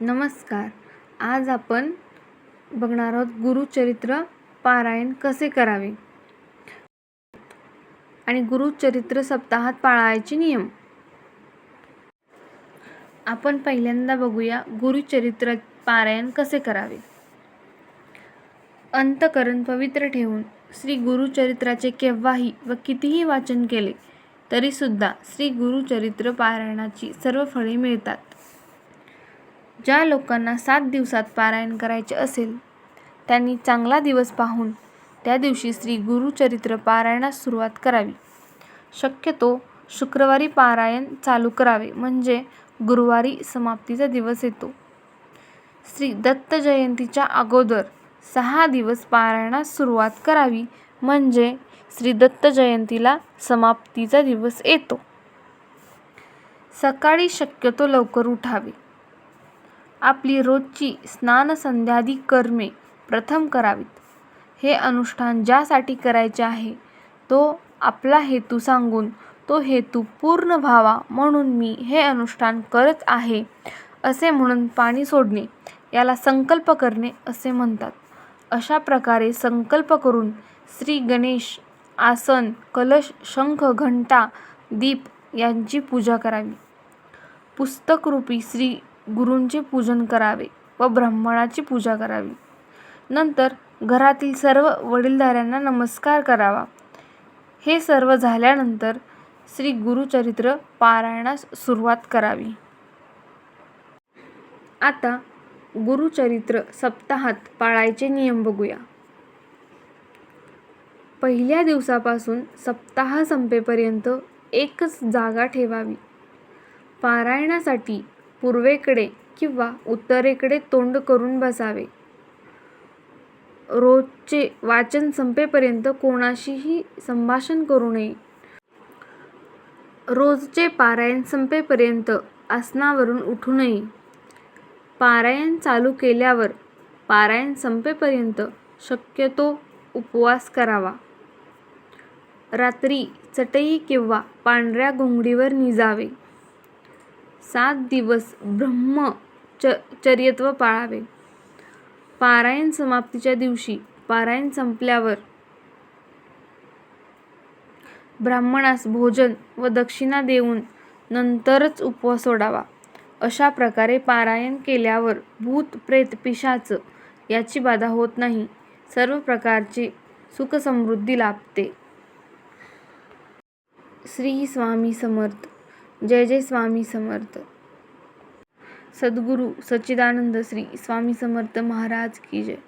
नमस्कार. आज आपण बघणार आहोत गुरुचरित्र पारायण कसे करावे? आणि गुरुचरित्र सप्ताहात पाळायचे नियम? आपण पहिल्यांदा बघूया गुरुचरित्र पारायण कसे करावे? अंतकरण पवित्र ठेवून श्री गुरुचरित्राचे केव्हाही व कितीही वाचन केले तरीसुद्धा श्री गुरुचरित्र पारायणाची सर्व फळे मिळतात. ज्या लोकांना सात दिवसात पारायण करायचे असेल त्यांनी चांगला दिवस पाहून त्या दिवशी श्री गुरुचरित्र पारायणास सुरुवात करावी. शक्यतो शुक्रवारी पारायण चालू करावे म्हणजे गुरुवारी समाप्तीचा दिवस येतो. श्री दत्त जयंतीच्या अगोदर सहा दिवस पारायणास सुरुवात करावी म्हणजे श्री दत्त जयंतीला समाप्तीचा दिवस येतो. सकाळी शक्यतो लवकर उठावे. आपली रोजची स्नानसंध्यादी कर्मे प्रथम करावीत. हे अनुष्ठान ज्यासाठी करायचे आहे तो आपला हेतू सांगून तो हेतू पूर्ण व्हावा म्हणून मी हे अनुष्ठान करत आहे असे म्हणून पाणी सोडणे याला संकल्प करणे असे म्हणतात. अशा प्रकारे संकल्प करून श्री गणेश आसन कलश शंख घंटा दीप यांची पूजा करावी. पुस्तकरूपी श्री गुरूंचे पूजन करावे व ब्राह्मणाची पूजा करावी. नंतर घरातील सर्व वडीलधाऱ्यांना नमस्कार करावा. हे सर्व झाल्यानंतर श्री गुरुचरित्र पारायणास सुरुवात करावी. आता गुरुचरित्र सप्ताहात पाळायचे नियम बघूया. पहिल्या दिवसापासून सप्ताह संपेपर्यंत एकच जागा ठेवावी. पारायणासाठी पूर्वेकडे किंवा उत्तरेकडे तोंड करून बसावे. रोजचे वाचन संपेपर्यंत कोणाशीही संभाषण करू नये. रोजचे पारायण संपेपर्यंत आसनावरून उठू नये. पारायण चालू केल्यावर पारायण संपेपर्यंत शक्यतो उपवास करावा. रात्री चटई किंवा पांढऱ्या घोंगडीवर निजावे. सात दिवस ब्रह्म च चर्यत्व पाळावे. पारायण समाप्तीच्या दिवशी पारायण संपल्यावर ब्राह्मणास भोजन व दक्षिणा देऊन नंतरच उपवास सोडावा. अशा प्रकारे पारायण केल्यावर भूत प्रेत पिशाच याची बाधा होत नाही. सर्व प्रकारची सुखसमृद्धी लाभते. श्री स्वामी समर्थ. जय जय स्वामी समर्थ. सद्गुरू सच्चिदानंद श्री स्वामी समर्थ महाराज की जय.